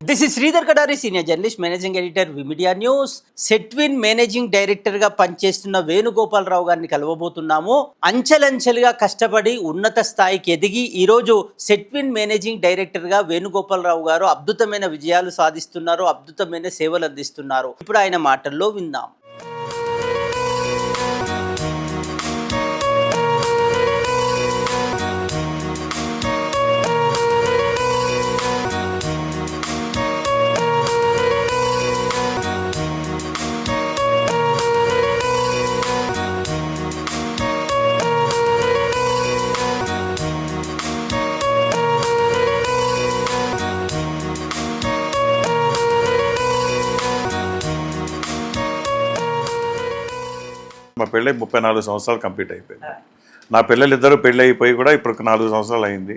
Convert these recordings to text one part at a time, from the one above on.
This is Sridhar Kadari senior journalist managing editor V media news SETWIN managing డైరెక్టర్గా పనిచేస్తున్న వేణుగోపాలరావు గారిని కలవబోతున్నాము. అంచెలంచెలుగా కష్టపడి ఉన్నత స్థాయికి ఎదిగి ఈరోజు సెట్విన్ మేనేజింగ్ డైరెక్టర్గా వేణుగోపాలరావు గారు అద్భుతమైన విజయాలు సాధిస్తున్నారు అద్భుతమైన సేవలు అందిస్తున్నారు. ఇప్పుడు ఆయన మాటల్లో విందాం. మా పెళ్ళి ముప్పై నాలుగు సంవత్సరాలు కంప్లీట్ అయిపోయింది. నా పిల్లలు ఇద్దరు పెళ్ళి అయిపోయి కూడా ఇప్పుడు నాలుగు సంవత్సరాలు అయింది.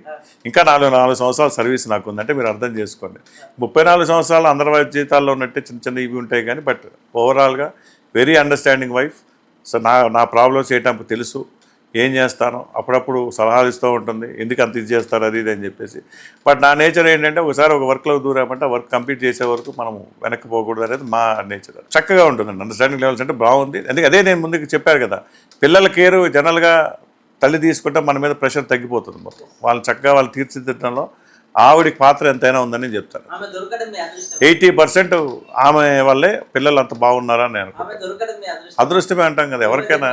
ఇంకా నాలుగు నాలుగు సంవత్సరాల సర్వీస్ నాకు ఉందంటే మీరు అర్థం చేసుకోండి. ముప్పై నాలుగు సంవత్సరాలు అందరి జీవితాల్లో ఉన్నట్టే చిన్న చిన్న ఇవి ఉంటాయి కానీ బట్ ఓవరాల్గా వెరీ అండర్స్టాండింగ్ వైఫ్. సో నా నా ప్రాబ్లమ్స్ ఏంటంటే తెలుసు. ఏం చేస్తాను? అప్పుడప్పుడు సలహాలు ఇస్తూ ఉంటుంది. ఎందుకు అంత ఇది చేస్తారు? అది ఇది అని చెప్పేసి. బట్ నా నేచర్ ఏంటంటే ఒకసారి ఒక వర్క్లో దూరామంటే వర్క్ కంప్లీట్ చేసే వరకు మనం వెనక్కి పోకూడదు అనేది మా నేచర్. చక్కగా ఉంటుందండి అండర్స్టాండింగ్ లెవెల్స్ అంటే బాగుంది. అందుకే అదే నేను ముందుకు చెప్పారు కదా పిల్లల కేరు జనరల్గా తల్లి తీసుకుంటే మన మీద ప్రెషర్ తగ్గిపోతుంది మొత్తం. వాళ్ళు చక్కగా వాళ్ళు తీర్చిదిద్దడంలో ఆవిడికి పాత్ర ఎంతైనా ఉందని చెప్తాను ఎయిటీ పర్సెంట్ ఆమె వల్లే పిల్లలు అంత బాగున్నారా అని నేను అనుకుంటాను. అదృష్టమే అంటాం కదా ఎవరికైనా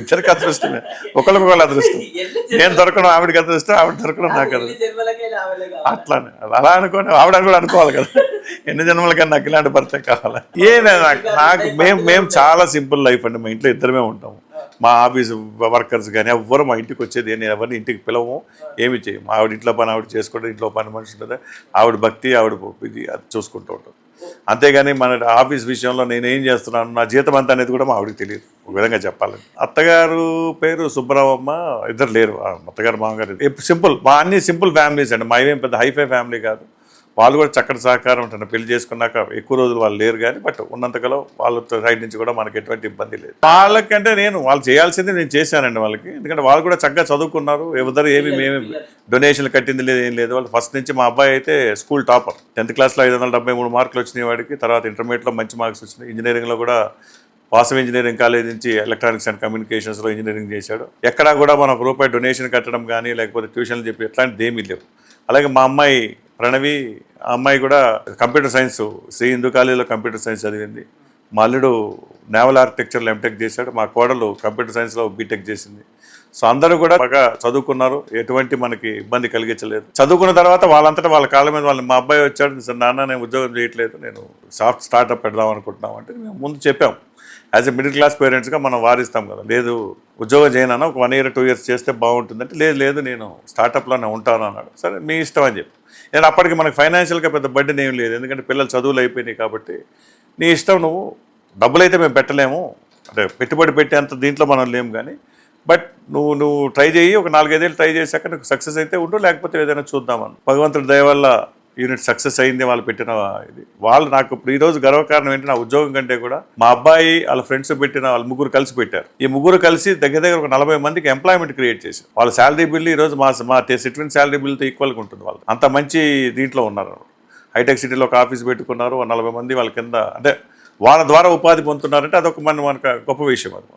ఇద్దరికి అదృష్టమే. ఒకరికొకరు అదృష్టం. నేను దొరకడం ఆవిడకి అదృష్టం ఆవిడ దొరకడం నాకు అదృష్టం. అట్లానే అలా అనుకోని ఆవిడ కూడా అనుకోవాలి కదా. ఎన్ని జన్మలకన్నా నాకు ఇలాంటి భర్తే కావాలి? ఏ నాకు నాకు మేము మేము చాలా సింపుల్ లైఫ్ అండి మా ఇంట్లో ఇద్దరమే ఉంటాము. మా ఆఫీస్ వర్కర్స్ కానీ ఎవ్వరు మా ఇంటికి వచ్చేది నేను ఎవరిని ఇంటికి పిలవము ఏమి చేయము. ఆవిడ ఇంట్లో పని ఆవిడ చేసుకోవడం ఇంట్లో పని మనిషి ఉంటుంది. ఆవిడ భక్తి ఆవిడ ఇది అది చూసుకుంటూ ఉంటుంది అంతేగాని మన ఆఫీస్ విషయంలో నేను ఏం చేస్తున్నాను నా జీతం అంత అనేది కూడా మా ఆవిడకి తెలియదు. ఒక విధంగా చెప్పాలని అత్తగారు పేరు సుబ్బరావమ్మ ఇద్దరు లేరు. అత్తగారు మామగారు. సింపుల్ మా అన్ని సింపుల్ ఫ్యామిలీస్ అండి. మా ఏం పెద్ద హైఫై ఫ్యామిలీ కాదు. వాళ్ళు కూడా చక్కటి సహకారం ఉంటుంది. పెళ్ళి చేసుకున్నాక ఎక్కువ రోజులు వాళ్ళు లేరు కానీ బట్ ఉన్నంతకాలం వాళ్ళ సైడ్ నుంచి కూడా మనకి ఎటువంటి ఇబ్బంది లేదు. వాళ్ళకంటే నేను వాళ్ళు చేయాల్సింది నేను చేశానండి వాళ్ళకి. ఎందుకంటే వాళ్ళు కూడా చక్కగా చదువుకున్నారు. ఎవరు ఏమి మేమి డొనేషన్లు కట్టింది లేదు ఏం లేదు. వాళ్ళు ఫస్ట్ నుంచి మా అబ్బాయి అయితే స్కూల్ టాపర్. టెన్త్ క్లాస్లో ఐదు వందల డెబ్బై మూడు మార్కులు వచ్చినాయి వాడికి. తర్వాత ఇంటర్మీడియట్లో మంచి మార్క్స్ వచ్చినాయి. ఇంజనీరింగ్లో కూడా వాసవి ఇంజనీరింగ్ కాలేజ్ నుంచి ఎలక్ట్రానిక్స్ అండ్ కమ్యూనికేషన్స్లో ఇంజనీరింగ్ చేశాడు. ఎక్కడా కూడా మనం ఒక రూపాయి డొనేషన్ కట్టడం కానీ లేకపోతే ట్యూషన్లు చెప్పి ఎట్లాంటిది ఏమీ లేవు. అలాగే మా అమ్మాయి ప్రణవి అమ్మాయి కూడా కంప్యూటర్ సైన్స్ శ్రీ హిందూ కాలేజీలో కంప్యూటర్ సైన్స్ చదివింది. మా అల్లుడు నేవల్ ఆర్కిటెక్చర్లో ఎంటెక్ చేశాడు. మా కోడలు కంప్యూటర్ సైన్స్లో బీటెక్ చేసింది. సో అందరూ కూడా బాగా చదువుకున్నారు. ఎటువంటి మనకి ఇబ్బంది కలిగించలేదు. చదువుకున్న తర్వాత వాళ్ళంతటా వాళ్ళ కాళ్ళ మీద వాళ్ళు మా అబ్బాయి వచ్చాడు. "సార్, నాన్న నేను ఉద్యోగం చేయట్లేదు. నేను సాఫ్ట్ స్టార్ట్అప్ పెడదాం అనుకుంటున్నాం అంటే మేము ముందు చెప్పాం. యాజ్ ఎ మిడిల్ క్లాస్ పేరెంట్స్గా మనం వారిస్తాం కదా. లేదు ఉద్యోగం చేయనన్నా ఒక వన్ ఇయర్ టూ ఇయర్స్ చేస్తే బాగుంటుందంటే లేదు లేదు నేను స్టార్టప్లోనే ఉంటాను అన్నాడు. సరే మీ ఇష్టం అని చెప్పి. నేను అప్పటికి మనకి ఫైనాన్షియల్గా పెద్ద బడ్డీ ఏం లేదు. ఎందుకంటే పిల్లలు చదువులు అయిపోయినాయి కాబట్టి నీ ఇష్టం నువ్వు డబ్బులు అయితే మేము పెట్టలేము. అంటే పెట్టుబడి పెట్టేంత దీంట్లో మనం లేము కానీ బట్ నువ్వు నువ్వు ట్రై చేయి ఒక నాలుగైదేళ్ళు ట్రై చేశాక నీకు సక్సెస్ అయితే ఉండు లేకపోతే ఏదైనా చూద్దామని. భగవంతుడి దయ వల్ల యూనిట్ సక్సెస్ అయింది వాళ్ళు పెట్టిన ఇది. వాళ్ళు నాకు ఇప్పుడు ఈ రోజు గర్వకారణం ఏంటి నా ఉద్యోగం కంటే కూడా మా అబ్బాయి వాళ్ళ ఫ్రెండ్స్ పెట్టిన వాళ్ళ ముగ్గురు కలిసి పెట్టారు. ఈ ముగ్గురు కలిసి దగ్గర దగ్గర ఒక నలభై మందికి ఎంప్లాయ్మెంట్ క్రియేట్ చేశారు. వాళ్ళ శాలరీ బిల్ ఈ రోజు మా మా సిట్విన్ శాలరీ బిల్తో ఈక్వల్గా ఉంటుంది వాళ్ళు అంత మంచి దీంట్లో ఉన్నారు హైటెక్ సిటీలో ఒక ఆఫీస్ పెట్టుకున్నారు నలభై మంది వాళ్ళ కింద అంటే వాళ్ళ ద్వారా ఉపాధి పొందుతున్నారంటే అదొక మన మనకు గొప్ప విషయం అది.